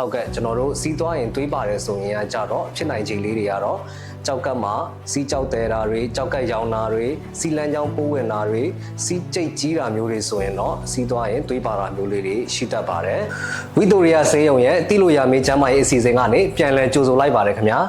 ဟုတ်ကဲ့ကျွန်တော်တို့စီးသွားရင်တွေးပါတယ်ဆိုရင်ကကြတော့ဖြစ်နိုင်ခြေလေးတွေကတော့ကြောက်ကတ်မှာစီးကြောက်တဲတာတွေကြောက်ကတ်ရောင်တာတွေစီလန်းချောင်းပိုးဝင်တာတွေစီးကြိတ်ကြီးတာမျိုးတွေဆိုရင်တော့စီးသွားရင်တွေးပါတာမျိုးလေးတွေရှိတတ်ပါတယ်ဝီတိုရီယာဆေးရုံရဲ့တိလို့ရမေးချမ်းမရေးအစီအစဉ်ကနေပြန်လည်ကြိုဆိုလိုက်ပါတယ်ခင်ဗျာ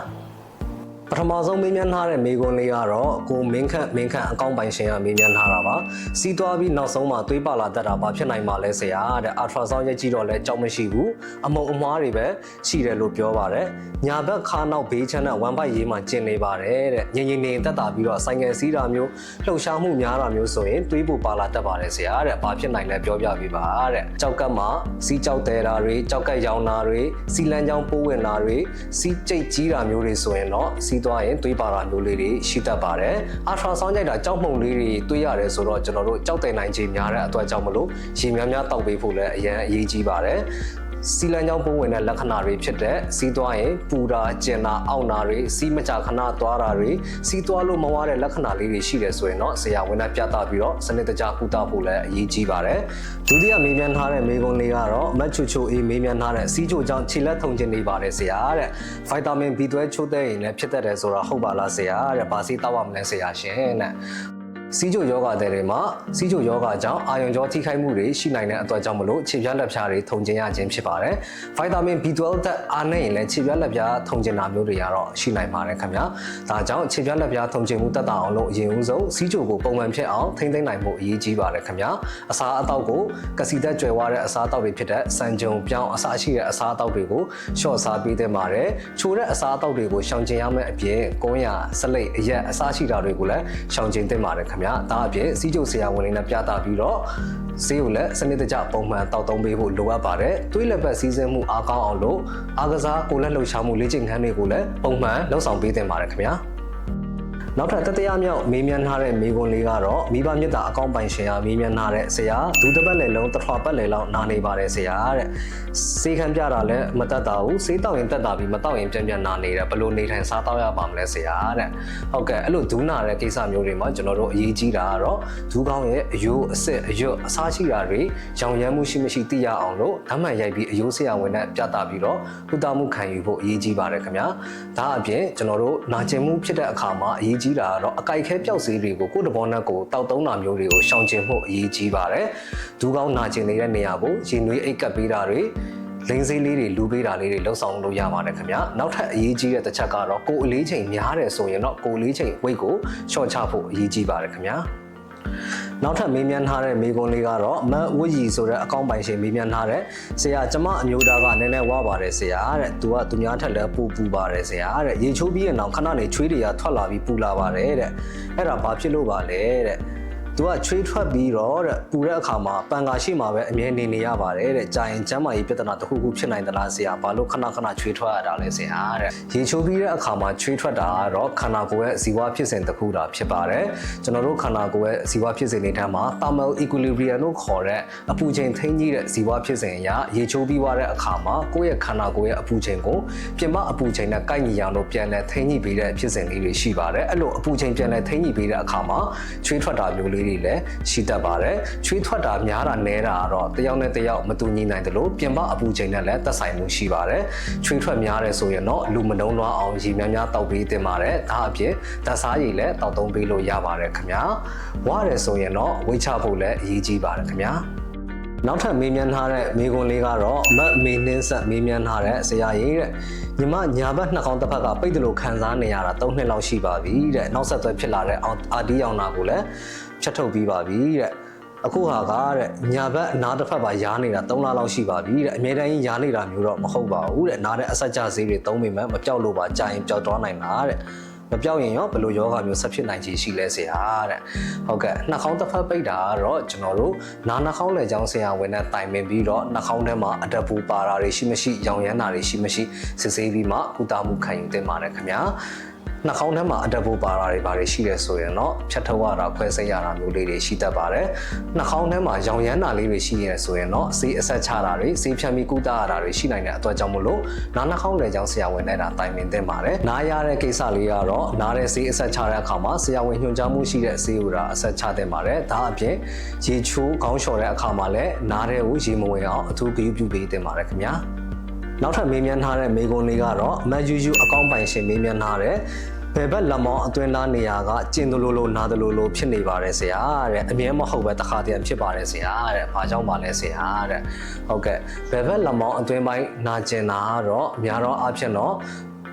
ပထမဆုံးမေးမြန်းထားတဲ့မေးခွန်းလေးကတော့ကိုမင်းခန့်မင်းခန့်အကောင့်ပိုင်ရှင်ကမေးမြန်းထားတာပါစီးသွားပြီးနောက်ဆုံးမှာသွေးပါလာတတ်တာဘာဖြစ်နိုင်မှာလဲဆရာတဲ့အာထရာဆောင်းရိုက်ကြည့်တော့လည်းကြောက်မရှိဘူးအမုံအမွားတွေပဲရှိတယ်လို့ပြောပါတယ်ညာဘက်ခါနောက်ဘေးချမ်းတဲ့ဝမ်ပိုက်ရေးမှာကျင်နေပါတယ်တဲ့ငငငနေတက်တာပြီးတော့ဆိုင်ငယ်စီးတာမျိုးလှုပ်ရှားမှုများတာမျိုးဆိုရင်သွေးပူပါလာတတ်ပါတယ်ဆရာတဲ့ဘာဖြစ်နိုင်လဲပြောပြပေးပါတဲ့ကြောက်ကတ်မှာစီးကြောက်တဲတာတွေကြောက်ကတ်ရောင်တာတွေစီလန်းချောင်းပိုးဝင်တာတွေစီးကြိတ်ကြီးတာမျိုးတွေဆိုရင်တော့စီးသွားရင်သွေးပါတာမျိုးလေးတွေရှိတတ်ပါတယ်အာထရာဆောင်းကြိုက်တာကြောက်မှုန်လေးတွေတွေးရတယ်ဆိုတော့ကျွန်တော်တို့ကြောက်တယ်နိုင်ခြင်းများတဲ့အတွက်ကြောင့်မလို့ရေများများတောက်ပေးဖို့လည်းအရင်အရေးကြီးပါတယ် စီလန်ကြောင်းပုံဝင်တဲ့လက္ခဏာတွေဖြစ်တဲ့စီးသွားရင်ပူတာကျင်တာအောင့်တာတွေစီးမကြခဏသွားတာတွေစီးသွားလို့မဝတဲ့လက္ခဏာလေးတွေရှိတယ်ဆိုရင်တော့ဆရာဝန်နဲ့ပြသပြီးတော့စနစ်တကျကုသဖို့လည်းအရေးကြီးပါတယ်ဒုတိယမေးမြန်းထားတဲ့မေးခွန်းလေးကတော့မတ်ချူချူအေးမေးမြန်းထားတဲ့စီးချိုကြောင့်ခြေလက်ထုံခြင်းနေပါတယ်ဆရာတဲ့ဗိုက်တာမင် B12 ချိုးတဲ့ရင်လည်းဖြစ်တတ်တယ်ဆိုတာဟုတ်ပါလားဆရာတဲ့ဘာစီတောက်ရမလဲဆရာရှင်တဲ့ စီးချိုယောဂတဲ့တွေမှာစီးချိုယောဂကြောင့်အာယုံကြောထိခိုက်မှုတွေရှိနိုင်တဲ့အတွက်ကြောင့်မလို့ခြေပြားလက်ဖြားတွေထုံကျင်ရခြင်းဖြစ်ပါတယ်။ဗိုက်တာမင် B12 ဓာတ်အားနဲ့ရင်လည်းခြေပြားလက်ဖြားထုံကျင်တာမျိုးတွေကတော့ရှိနိုင်ပါတယ်ခင်ဗျာ။ဒါကြောင့်ခြေပြားလက်ဖြားထုံကျင်မှုတက်တာအောင်လို့အရင်ဦးဆုံးစီးချိုကိုပုံမှန်ဖြစ်အောင်ထိမ့်သိမ့်နိုင်ဖို့အရေးကြီးပါတယ်ခင်ဗျာ။အစာအသောက်ကိုကစီသက်ကြွယ်ဝတဲ့အစာအသောက်တွေဖြစ်တဲ့စံကြုံပြောင်းအစာရှိတဲ့အစာအသောက်တွေကိုရှော့စားပေးသင့်ပါတယ်။ချိုတဲ့အစာအသောက်တွေကိုရှောင်ကျဉ်ရမယ့်အပြင်ကုန်းရဆလိပ်အရက်အစာရှိတာတွေကိုလည်းရှောင်ကျဉ်သင့်ပါတယ်ခင်ဗျာ။ဒါအပြင်စီးကျုပ်ဆရာဝန်လေးနဲ့ပြသပြီးတော့ဆေးကိုလည်းစနစ်တကျပုံမှန်တောက်သုံးပေးဖို့လိုအပ်ပါတယ်။သွေးလက်ပတ်စီးဆင်းမှုအားကောင်းအောင်လို့အားကစားကိုယ်လက်လှုပ်ရှားမှုလေ့ကျင့်ခန်းတွေကိုလည်းပုံမှန်လုပ်ဆောင်ပေးသင့်ပါတယ်ခင်ဗျာ။ နောက်ထပ်တတိယမြောက်မေးမြန်းထားတဲ့မေးခွန်းလေးကတော့မိဘမြတ်တာအကောင့်ပိုင်ရှင်ကမေးမြန်းထားတဲ့ဆရာဒူတပတ်လည်လုံးတစ်ထွာပတ်လည်လောက်နာနေပါတယ်ဆရာတဲ့စေခံပြတာလည်းမတက်တာဘူးစေးတောက်ရင်တက်တာပြီးမတောက်ရင်ပြန်ပြန်နာနေတယ်ဘယ်လိုနေထိုင်စားတောက်ရပါမလဲဆရာတဲ့ဟုတ်ကဲ့အဲ့လိုဒူးနာတဲ့ကိစ္စမျိုးတွေမှာကျွန်တော်တို့အရေးကြီးတာကတော့ဒူးကောင်းရဲ့အယိုးအစစ်အရွတ်အစားရှိတာတွေရောင်ရမ်းမှုရှိမရှိသိရအောင်လို့ဓာတ်မှန်ရိုက်ပြီးအယိုးဆရာဝန်နဲ့ပြတာပြီးတော့ကုသမှုခံယူဖို့အရေးကြီးပါတယ်ခင်ဗျာဒါအပြင်ကျွန်တော်တို့နာကျင်မှုဖြစ်တဲ့အခါမှာအရေးကြီးတာကတော့အကြိုက်ခဲပျောက်စေးတွေကိုကိုယ်တဘောနဲ့ကိုတောက်သုံးတာမျိုးတွေကိုရှောင်ကျဉ်မှုအရေးကြီးပါတယ်ဒူးကောင်းနာကျင်နေတဲ့နေရာကိုရင်နွေးအိတ်ကပ်ပေးတာတွေလိန်စေးလေးတွေလူပေးတာလေးတွေလှုပ်ဆောင်လို့ရပါတယ်ခင်ဗျာနောက်ထပ်အရေးကြီးတဲ့တစ်ချက်ကတော့ကိုယ်အလေးချိန်များတယ်ဆိုရင်တော့ကိုယ်အလေးချိန် weight ကိုရှော့ချဖို့အရေးကြီးပါတယ်ခင်ဗျာ နောက်ထပ်မေးမြန်းထားတဲ့မေးခွန်းလေးကတော့မတ်ဝတ်ရီဆိုတဲ့အကောင့်ပိုင်ရှင်မေးမြန်းထားတဲ့ဆရာကျမအမျိုးသားကနည်းနည်းဝပါတယ်ဆရာတဲ့သူကသူများထက်လည်းပူပူပါတယ်ဆရာတဲ့ရေချိုးပြီးရင်တော့ခဏနေချွေးတွေကထွက်လာပြီးပူလာပါတယ်တဲ့အဲ့ဒါဘာဖြစ်လို့ပါလဲတဲ့ သူကချွေးထွက်ပြီးတော့တဲ့ပူတဲ့အခါမှာပန်ကာရှိမှာပဲအမြဲနေနေရပါတယ်တဲ့ကြာရင်ကျမ်းမာရေးပြဿနာတစ်ခုခုဖြစ်နိုင်သလားဆရာဘာလို့ခဏခဏချွေးထွက်ရတာလဲဆရာတဲ့ရေချိုးပြီးတဲ့အခါမှာချွေးထွက်တာကတော့ခန္ဓာကိုယ်ရဲ့ဇီဝဖြစ်စဉ်တစ်ခုတာဖြစ်ပါတယ်ကျွန်တော်တို့ခန္ဓာကိုယ်ရဲ့ဇီဝဖြစ်စဉ်တွေထက်မှာ thermal equilibrium လို့ခေါ်တဲ့အပူချိန်ထိန်းကြီးတဲ့ဇီဝဖြစ်စဉ်အရာရေချိုးပြီးသွားတဲ့အခါမှာကိုယ့်ရဲ့ခန္ဓာကိုယ်ရဲ့အပူချိန်ကိုပြင်ပအပူချိန်နဲ့ကိုက်ညီအောင်လို့ပြန်လဲထိန်းညှိပေးတဲ့ဖြစ်စဉ်လေးတွေရှိပါတယ်အဲ့လိုအပူချိန်ပြန်လဲထိန်းညှိပေးတဲ့အခါမှာချွေးထွက်တာမျိုးလေးတွေလည်းရှိတတ်ပါတယ်ချွေးထွက်တာများတာနည်းတာကတော့တစ်ယောက်နဲ့တစ်ယောက်မတူညီနိုင်တယ်လို့ပြင်ပအပူချိန်နဲ့လည်းသက်ဆိုင်မှုရှိပါတယ်ချွေးထွက်များတယ်ဆိုရင်တော့လူမနှုံးလွှမ်းအောင်ရေများများတောက်ပေးတင်ပါတယ်ဒါအပြင်ဓာတ်စားရည်လည်းတောက်သုံးပေးလို့ရပါတယ်ခင်ဗျာဝရတယ်ဆိုရင်တော့ဝိတ်ချဖို့လည်းအရေးကြီးပါတယ်ခင်ဗျာ နောက်ထပ်မေးမြန်းထားတဲ့မေးခွန်းလေးကတော့မတ်မေနှင်းဆက်မေးမြန်းထားတဲ့ဆရာကြီးတဲ့ညီမညာဘက်နှာခေါင်းတစ်ဖက်ကပိတ်တယ်လို့ခံစားနေရတာ၃နှစ်လောက်ရှိပါပြီတဲ့နောက်ဆက်တွဲဖြစ်လာတဲ့အာဒီယောင်နာကိုလည်းဖြတ်ထုတ်ပြီးပါပြီတဲ့အခုဟာကတဲ့ညာဘက်အနားတစ်ဖက်ပါရားနေတာ3လလောက်ရှိပါပြီတဲ့အမြဲတမ်းကြီးရားနေတာမျိုးတော့မဟုတ်ပါဘူးတဲ့နားတဲ့အဆက်ကြဈေးတွေသုံးမိမှမပြောက်လို့ပါကြာရင်ပျောက်သွားနိုင်တာတဲ့ မပြောက်ရင်ရောဘယ်လိုယောဂမျိုးဆက်ဖြစ်နိုင်ခြေရှိလဲဆရာတဲ့ဟုတ်ကဲ့နှာခေါင်းတစ်ဖက်ပိတ်တာကတော့ကျွန်တော်တို့နားနှာခေါင်းလေကြောင်းဆရာဝန်နဲ့တိုင်ပင်ပြီးတော့နှာခေါင်းထဲမှာအတက်ပူပါတာတွေရှိမရှိရောင်ရမ်းတာတွေရှိမရှိစစ်ဆေးပြီးမှကုသမှုခံယူသင့်ပါတယ်ခင်ဗျာ နှာခေါင်းထဲမှာအတက်ဖို့ပါတာတွေဘာတွေရှိလဲဆိုရင်တော့ဖြတ်ထုတ်ရတာခွဲစိတ်ရတာမျိုးလေးတွေရှိတတ်ပါတယ်နှာခေါင်းထဲမှာရောင်ရမ်းတာလေးတွေရှိရဲဆိုရင်တော့ဆေးအဆက်ချတာတွေဆေးဖြတ်ပြီးကုသရတာတွေရှိနိုင်တဲ့အတွက်ကြောင့်မို့လို့နားနှာခေါင်းလေကြောင်းဆရာဝန်နဲ့တာတိုင်ပင်သင့်ပါတယ်နားရတဲ့ကိစ္စလေးကတော့နားတဲ့ဆေးအဆက်ချတဲ့အခါမှာဆရာဝန်ညွှန်ကြားမှုရှိတဲ့ဆေးဥတာအဆက်ချသင့်ပါတယ်ဒါအပြင်ရေချိုးခေါင်းလျှော်တဲ့အခါမှာလည်းနားတဲ့ကိုရေမဝင်အောင်အထူးဂရုပြုပေးသင့်ပါတယ်ခင်ဗျာ နောက်ထပ်မေးမြန်းထားတဲ့မေးခွန်းလေးကတော့မတ်ယူယူအကောင့်ပိုင်ရှင်မေးမြန်းထားတဲ့ဘယ်ဘက်လက်မောင်းအတွင်းသားနေရာကကျင်တလို့လို့နားတလို့လို့ဖြစ်နေပါတယ်ဆရာတဲ့အမြဲမဟုတ်ပဲတစ်ခါတည်းဖြစ်ပါတယ်ဆရာတဲ့။ဘာကြောင့်ပါလဲဆရာတဲ့။ဟုတ်ကဲ့ဘယ်ဘက်လက်မောင်းအတွင်းပိုင်းနာကျင်တာကတော့အများတော့အဖြစ်တော့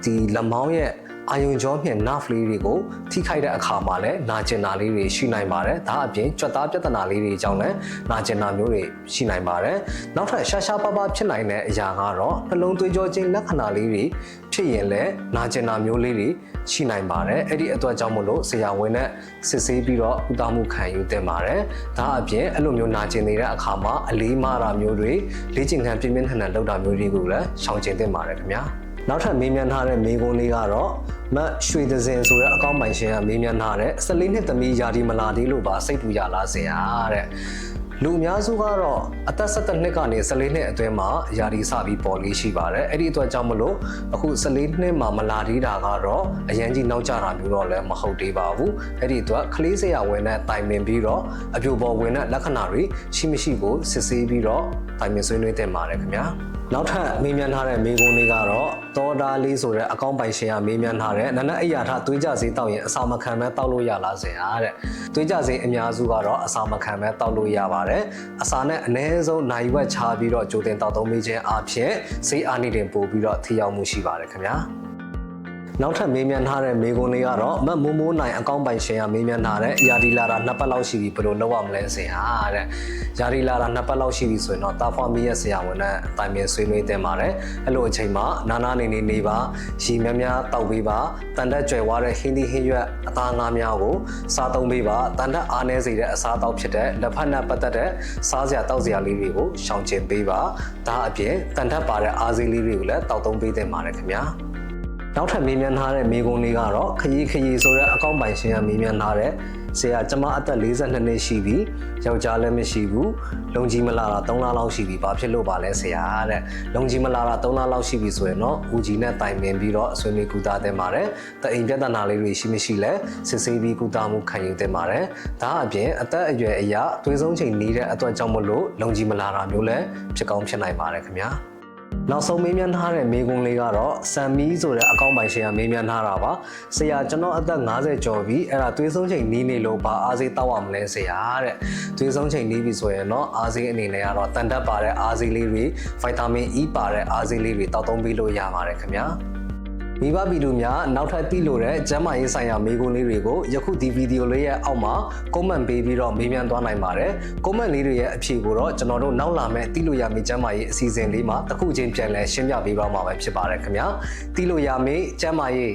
ဒီလက်မောင်းရဲ့ အာယုံကြောမြင့် nerve လေးတွေကိုထိခိုက်တဲ့အခါမှာလည်းနာကျင်တာလေးတွေရှိနိုင်ပါတယ်။ဒါအပြင်ကြွက်သားပြဿနာလေးတွေကြောင့်လည်းနာကျင်တာမျိုးတွေရှိနိုင်ပါတယ်။နောက်ထပ်ရှားရှားပါးပါးဖြစ်နိုင်တဲ့အရာကတော့နှလုံးသွေးကြောချင်းလက္ခဏာလေးတွေဖြစ်ရင်လည်းနာကျင်တာမျိုးလေးတွေရှိနိုင်ပါတယ်။အဲ့ဒီအတွက်ကြောင့်မို့လို့ဆရာဝန်နဲ့စစ်ဆေးပြီးတော့ဥပမှုခံယူသင့်ပါတယ်။ဒါအပြင်အဲ့လိုမျိုးနာကျင်နေတဲ့အခါမှာအလေးမာတာမျိုးတွေလေ့ကျင့်ခန်းပြင်းပြင်းထန်ထန်လုပ်တာမျိုးတွေကိုလည်းရှောင်ကျဉ်သင့်ပါတယ်ခင်ဗျာ။ နောက်ထပ်မေးမြန်းထားတဲ့မေးခွန်းလေးကတော့မတ်ရွှေသစင်ဆိုတဲ့အကောင့်ပိုင်ရှင်ကမေးမြန်းထားတဲ့14နှစ်သမီးယာဒီမလာသေးလို့ပါစိတ်ပူရလားဆရာတဲ့လူအများစုကတော့အသက်17နှစ်ကနေ14နှစ်အတွင်းမှာယာဒီစပြီးပေါ်လေးရှိပါတယ်အဲ့ဒီအတွက်ကြောင့်မလို့အခု14နှစ်မှာမလာသေးတာကတော့အရန်ကြီးနောက်ကျတာမျိုးတော့လည်းမဟုတ်သေးပါဘူးအဲ့ဒီအတွက်ကလေးစရာဝင်တဲ့တိုင်ပင်ပြီးတော့အပြိုပေါ်ဝင်တဲ့လက္ခဏာတွေရှိမရှိကိုစစ်ဆေးပြီးတော့တိုင်ပင်ဆွေးနွေးတင်ပါတယ်ခင်ဗျာ နောက်ထပ်မေးမြန်းထားတဲ့မေးခွန်းလေးကတော့တောတာလေးဆိုတဲ့အကောင့်ပိုင်ရှင်ကမေးမြန်းထားတဲ့နနက်အိယာထသွေးကြစေးတောက်ရင်အစာမခံပဲတောက်လို့ရလားဆရာတဲ့သွေးကြစေးအများစုကတော့အစာမခံပဲတောက်လို့ရပါတယ်အစာနဲ့အနည်းဆုံးနိုင်ဝက်ချပြီးတော့ကြိုတင်တောက်သုံးမိခြင်းအပြင်စေးအာနိတင်ပို့ပြီးတော့ထိရောက်မှုရှိပါတယ်ခင်ဗျာ နောက်ထပ်မေးမြန်းထားတဲ့မေးခွန်းလေးကတော့မတ်မိုးမိုးနိုင်အကောင့်ပိုင်ရှင်ကမေးမြန်းထားတဲ့ယာဒီလာတာနှစ်ပတ်လောက်ရှိပြီဘယ်လိုလုပ်ရမလဲဆရာတဲ့ယာဒီလာတာနှစ်ပတ်လောက်ရှိပြီဆိုရင်တော့တာဖွာမီရဲ့ဆရာဝန်နဲ့အတိုင်ပင်ဆွေးနွေးတင်ပါတယ်အဲ့လိုအချိန်မှာနာနာနေနေနေပါရီများများတောက်ပေးပါတန်တက်ကြွယ်ဝတဲ့ဟင်းသီးဟင်းရွက်အသားငါးများကိုစားသုံးပေးပါတန်တက်အားနည်းစေတဲ့အစားအသောက်ဖြစ်တဲ့လက်ဖက်နဲ့ပတ်သက်တဲ့စားစရာတောက်စရာလေးတွေကိုရှောင်ကျဉ်ပေးပါဒါအပြင်တန်တက်ပါတဲ့အားစေးလေးတွေကိုလည်းတောက်သုံးပေးတင်ပါတယ်ခင်ဗျာ နောက်ထပ်မေးမြန်းထားတဲ့မေးခွန်းလေးကတော့ခရီးခရီးဆိုတဲ့အကောင့်ပိုင်ရှင်ကမေးမြန်းထားတဲ့ဆရာကျမအသက်42နှစ်ရှိပြီယောက်ျားလည်းမရှိဘူးလုံကြီးမလာတာ3လလောက်ရှိပြီဘာဖြစ်လို့ပါလဲဆရာတဲ့လုံကြီးမလာတာ3လလောက်ရှိပြီဆိုရင်တော့ဦးကြီးနဲ့တိုင်ပင်ပြီးတော့အဆွေးနွေးကုသတင်ပါတယ်တအိမ်ပြဿနာလေးတွေရှိမရှိလဲစစ်ဆေးပြီးကုသမှုခံယူတင်ပါတယ်ဒါအပြင်အသက်အရွယ်အရာသွေးဆုံးချိန်နေတဲ့အတွက်ကြောင့်မလို့လုံကြီးမလာတာမျိုးလည်းဖြစ်ကောင်းဖြစ်နိုင်ပါတယ်ခင်ဗျာ နောက်ဆုံးမေးမြန်းထားတဲ့မေးခွန်းလေးကတော့ဆမ်မီဆိုတဲ့အကောင့်ပိုင်ရှင်ကမေးမြန်းထားတာပါဆရာကျွန်တော်အသက်50ကျော်ပြီအဲ့ဒါသွေးဆုံးချိန်နီးနေလို့ဘာအားစေးတောက်ရမလဲဆရာတဲ့သွေးဆုံးချိန်နီးပြီဆိုရင်တော့အားစေးအနေနဲ့ကတော့တန်တက်ပါတဲ့အားစေးလေးတွေဗိုက်တာမင် E ပါတဲ့အားစေးလေးတွေတောက်သုံးပေးလို့ရပါတယ်ခင်ဗျာ မိဘဗီဒီယိုများနောက်ထပ်သိလို့တဲ့ကျမ်းမာရေးဆိုင်ရာမေးခွန်းလေးတွေကိုယခုဒီဗီဒီယိုလေးရဲ့အောက်မှာ comment ပေးပြီးတော့မေးမြန်းသွားနိုင်ပါတယ်။ comment လေးတွေရဲ့အဖြေကိုတော့ကျွန်တော်တို့နောက်လာမယ့်သိလို့ရမယ့်ကျမ်းမာရေးအစီအစဉ်လေးမှာတစ်ခုချင်းပြန်လည်ရှင်းပြပေးပါမှာပဲဖြစ်ပါတယ်ခင်ဗျာ။သိလို့ရမယ့်ကျမ်းမာရေး